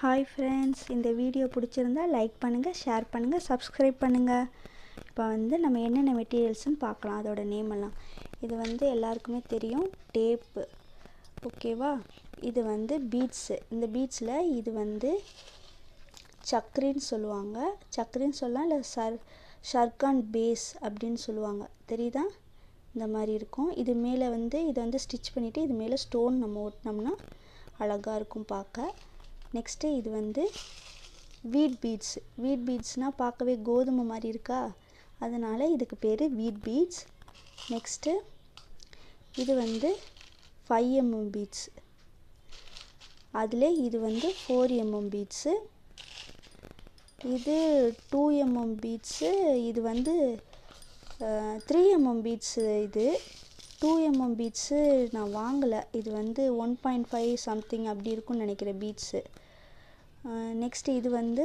Hi friends இந்த video பிடிச்சிருந்தா like பண்ணுங்கள் ஷேர் பண்ணுங்கள் சப்ஸ்கிரைப் பண்ணுங்கள் இப்போ வந்து நம்ம என்னென்ன மெட்டீரியல்ஸ்னு பார்க்கலாம் அதோட நேம் எல்லாம். இது வந்து எல்லாருக்குமே தெரியும் டேப்பு ஓகேவா இது வந்து பீட்ஸு இந்த பீட்ஸில் இது வந்து சக்ரின்னு சொல்லுவாங்க. சக்ரின்னு சொல்லலாம் இல்லை சர் ஷர்கான் பேஸ் அப்படின்னு சொல்லுவாங்க. தெரியுதா? இந்த மாதிரி இருக்கும். இது மேலே வந்து இதை வந்து ஸ்டிச் பண்ணிவிட்டு இது மேலே ஸ்டோன் நம்ம ஒட்டினோம்னா அழகாக இருக்கும் பார்க்க. நெக்ஸ்ட்டு இது வந்து வீட் பீட்ஸ் வீட் பீட்ஸ்னால் பார்க்கவே கோதுமை மாதிரி இருக்கா? அதனால் இதுக்கு பேர் வீட் பீட்ஸ் நெக்ஸ்ட்டு இது வந்து ஃபைவ் எம்எம் பீட்ஸ் அதில் இது வந்து ஃபோர் எம்எம் பீட்ஸு இது டூ எம்எம் பீட்ஸு இது வந்து த்ரீ எம்எம் பீட்ஸு இது. டூ எம்எம் பீட்ஸு நான் வாங்கலை. இது வந்து ஒன் பாயிண்ட் ஃபைவ் சம்திங் அப்படி இருக்கும்னு நினைக்கிறேன் பீட்ஸு நெக்ஸ்ட்டு இது வந்து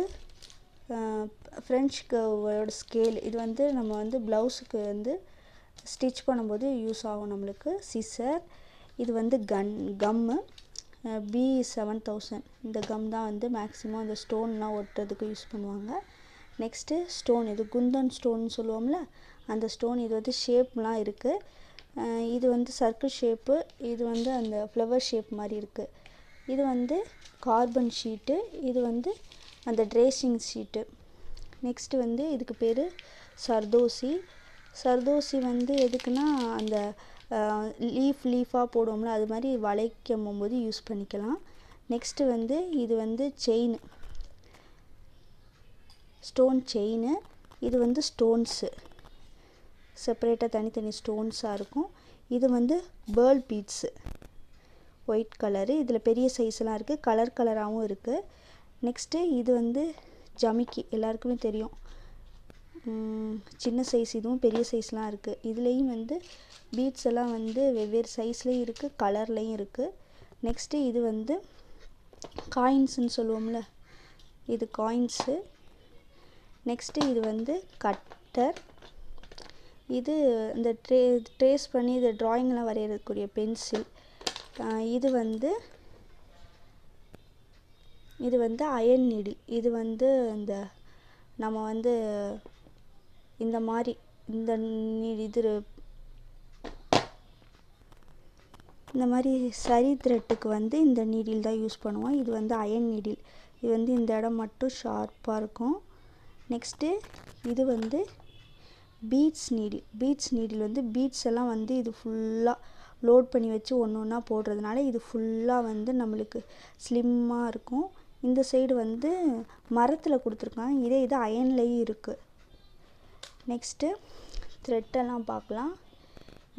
ஃப்ரெஞ்ச் கர்வோட ஸ்கேல் இது வந்து நம்ம வந்து ப்ளவுஸுக்கு வந்து ஸ்டிச் பண்ணும்போது யூஸ் ஆகும் நம்மளுக்கு. சிசர் இது வந்து gun gum B seven thousand இந்த கம் தான் வந்து மேக்ஸிமம் அந்த ஸ்டோன்லாம் ஒட்டுறதுக்கு யூஸ் பண்ணுவாங்க. நெக்ஸ்ட்டு ஸ்டோன் இது குந்தன் ஸ்டோன் சொல்லுவோம்ல அந்த ஸ்டோன் இது வந்து ஷேப்லாம் இருக்குது இது வந்து சர்க்கிள் ஷேப்பு இது வந்து அந்த ஃப்ளவர் ஷேப் மாதிரி இருக்குது இது வந்து கார்பன் ஷீட்டு இது வந்து அந்த ட்ரேசிங் ஷீட்டு நெக்ஸ்ட்டு வந்து இதுக்கு பேர் சர்தோசி சர்தோசி வந்து எதுக்குன்னா அந்த லீஃப் லீஃபாக போடுவோம்ல அது மாதிரி வளைக்கும் போது யூஸ் பண்ணிக்கலாம். நெக்ஸ்ட்டு வந்து இது வந்து செயின் ஸ்டோன் செயின் இது வந்து ஸ்டோன்ஸு செப்பரேட்டாக தனித்தனி ஸ்டோன்ஸாக இருக்கும். இது வந்து பேர்ல் பீட்ஸு ஒயிட் கலரு இதில் பெரிய சைஸ்லாம் இருக்குது கலர் கலராகவும் இருக்குது நெக்ஸ்ட்டு இது வந்து ஜமிக்கி. எல்லாருக்குமே தெரியும். சின்ன சைஸ் இதுவும் பெரிய சைஸ்லாம் இருக்குது இதுலேயும் வந்து பீட்ஸ் எல்லாம் வந்து வெவ்வேறு சைஸ்லேயும் இருக்குது கலர்லேயும் இருக்குது நெக்ஸ்ட்டு இது வந்து காயின்ஸுன்னு சொல்லுவோம்ல. இது காயின்ஸு நெக்ஸ்ட்டு இது வந்து கட்டர் இது இந்த ட்ரே ட்ரேஸ் பண்ணி இது ட்ராயிங்லாம் வரையக்கூடிய பென்சில். இது வந்து இது வந்து அயன் நீடில். இது வந்து இந்த நம்ம வந்து இந்த மாதிரி இந்த இது இந்த மாதிரி சரி த்ரெட்டுக்கு வந்து இந்த நீடில் தான் யூஸ் பண்ணுவோம். இது வந்து அயன் நீடில். இது வந்து இந்த இடம் மட்டும் ஷார்ப்பாக இருக்கும். நெக்ஸ்ட்டு இது வந்து பீட்ஸ் நீடில் பீட்ஸ் நீடில் வந்து பீட்ஸ் எல்லாம் வந்து இது ஃபுல்லாக லோட் பண்ணி வச்சு ஒன்று ஒன்றா போடுறதுனால இது ஃபுல்லாக வந்து நம்மளுக்கு ஸ்லிம்மாக இருக்கும். இந்த சைடு வந்து மரத்தில் கொடுத்துருக்காங்க. இதே இது அயன்லேயும் இருக்குது நெக்ஸ்ட்டு த்ரெட்டெல்லாம் பார்க்கலாம்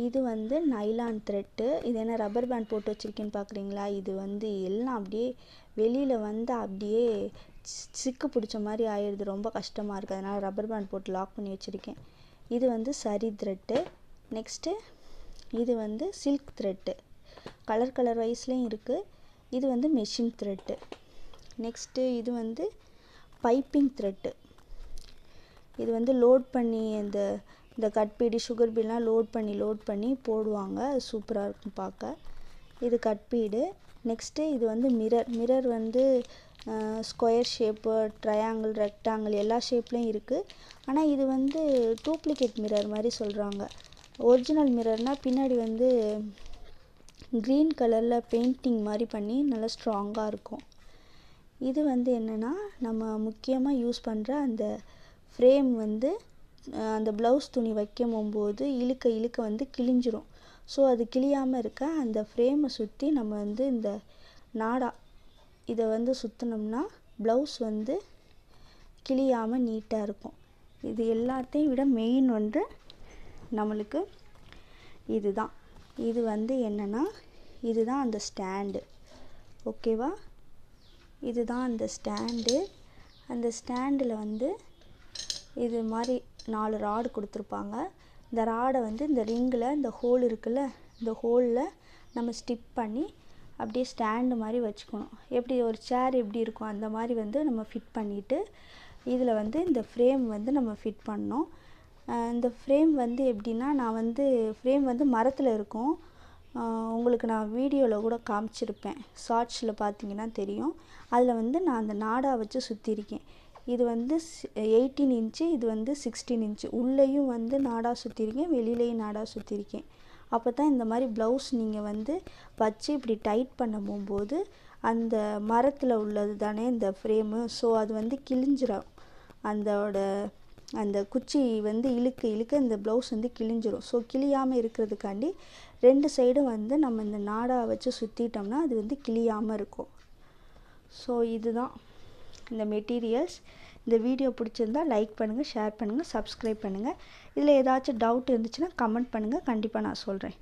இது வந்து நைலான் த்ரெட்டு இது என்ன ரப்பர் பேண்ட் போட்டு வச்சுருக்கேன்னு பார்க்குறீங்களா இது வந்து எல்லாம் அப்படியே வெளியில் வந்து அப்படியே சிக்கு பிடிச்ச மாதிரி ஆயிடுது. ரொம்ப கஷ்டமாக இருக்குது அதனால் ரப்பர் பேண்ட் போட்டு லாக் பண்ணி வச்சுருக்கேன். இது வந்து சரி த்ரெட்டு நெக்ஸ்ட்டு இது வந்து சில்க் த்ரெட்டு கலர் கலர் வைஸ்லேயும் இருக்குது இது வந்து மெஷின் த்ரெட்டு நெக்ஸ்ட்டு இது வந்து பைப்பிங் த்ரெட்டு இது வந்து லோட் பண்ணி இந்த இந்த கட்பீடு சுகர் பீட்லாம் லோட் பண்ணி லோட் பண்ணி போடுவாங்க. சூப்பராக இருக்கும் பார்க்க. இது கட்பீடு நெக்ஸ்ட்டு இது வந்து மிரர் மிரர் வந்து ஸ்கொயர் ஷேப்பு ட்ரையாங்கிள் ரெக்டாங்கிள் எல்லா ஷேப்லேயும் இருக்குது ஆனால் இது வந்து டூப்ளிகேட் மிரர் மாதிரி சொல்கிறாங்க ஒரிஜினல் மிரர்னால் பின்னாடி வந்து க்ரீன் கலரில் பெயிண்டிங் மாதிரி பண்ணி நல்லா ஸ்ட்ராங்காக இருக்கும். இது வந்து என்னென்னா நம்ம முக்கியமாக யூஸ் பண்ணுற அந்த ஃப்ரேம் வந்து அந்த ப்ளவுஸ் துணி வைக்கும் போது இழுக்க இழுக்க வந்து கிழிஞ்சிரும். ஸோ அது கிழியாமல் இருக்க அந்த ஃப்ரேமை சுற்றி நம்ம வந்து இந்த நாடா இதை வந்து சுற்றினோம்னா ப்ளவுஸ் வந்து கிழியாமல் நீட்டாக இருக்கும். இது எல்லாத்தையும் விட மெயின் வந்து நம்மளுக்கு இதுதான். இது வந்து என்னென்னா இதுதான் அந்த ஸ்டாண்டு ஓகேவா இதுதான் அந்த ஸ்டாண்டு அந்த ஸ்டாண்டில் வந்து இது மாதிரி நாலு ராடு கொடுத்துருப்பாங்க. இந்த ராடை வந்து இந்த ரிங்கில் இந்த ஹோல் இருக்குல்ல இந்த ஹோலில் நம்ம ஸ்டிப் பண்ணி அப்படியே ஸ்டாண்டு மாதிரி வச்சுக்கணும். எப்படி ஒரு சேர் எப்படி இருக்கும் அந்த மாதிரி வந்து நம்ம ஃபிட் பண்ணிவிட்டு இதில் வந்து இந்த ஃப்ரேம் வந்து நம்ம ஃபிட் பண்ணோம் இந்த ஃப்ரேம் வந்து எப்படின்னா நான் வந்து ஃப்ரேம் வந்து மரத்தில் இருக்கும். உங்களுக்கு நான் வீடியோவில் கூட காமிச்சிருப்பேன். ஷார்ட்ஸில் பார்த்தீங்கன்னா தெரியும். அதில் வந்து நான் அந்த நாடா வச்சு சுற்றிருக்கேன் இது வந்து எயிட்டீன் இன்ச்சு இது வந்து சிக்ஸ்டீன் இன்ச்சு உள்ளேயும் வந்து நாடா சுற்றிருக்கேன் வெளியிலையும் நாடா சுற்றிருக்கேன் அப்போ தான் இந்த மாதிரி ப்ளவுஸ் நீங்கள் வந்து வச்சு இப்படி டைட் பண்ண போகும்போது அந்த மரத்தில் உள்ளது தானே இந்த ஃப்ரேமு ஸோ அது வந்து கிழிஞ்சிடும் அதோட அந்த குச்சி வந்து இழுக்க இழுக்க இந்த ப்ளவுஸ் வந்து கிழிஞ்சிரும். ஸோ கிழியாமல் இருக்கிறதுக்காண்டி ரெண்டு சைடும் வந்து நம்ம இந்த நாடா வச்சு சுற்றிட்டோம்னா அது வந்து கிழியாமல் இருக்கும். ஸோ இதுதான் இந்த மெட்டீரியல்ஸ் இந்த வீடியோ பிடிச்சிருந்தா லைக் பண்ணுங்கள் ஷேர் பண்ணுங்கள் சப்ஸ்கிரைப் பண்ணுங்கள் இதில் ஏதாச்சும் டவுட் இருந்துச்சுன்னா கமெண்ட் பண்ணுங்கள் கண்டிப்பாக நான் சொல்கிறேன்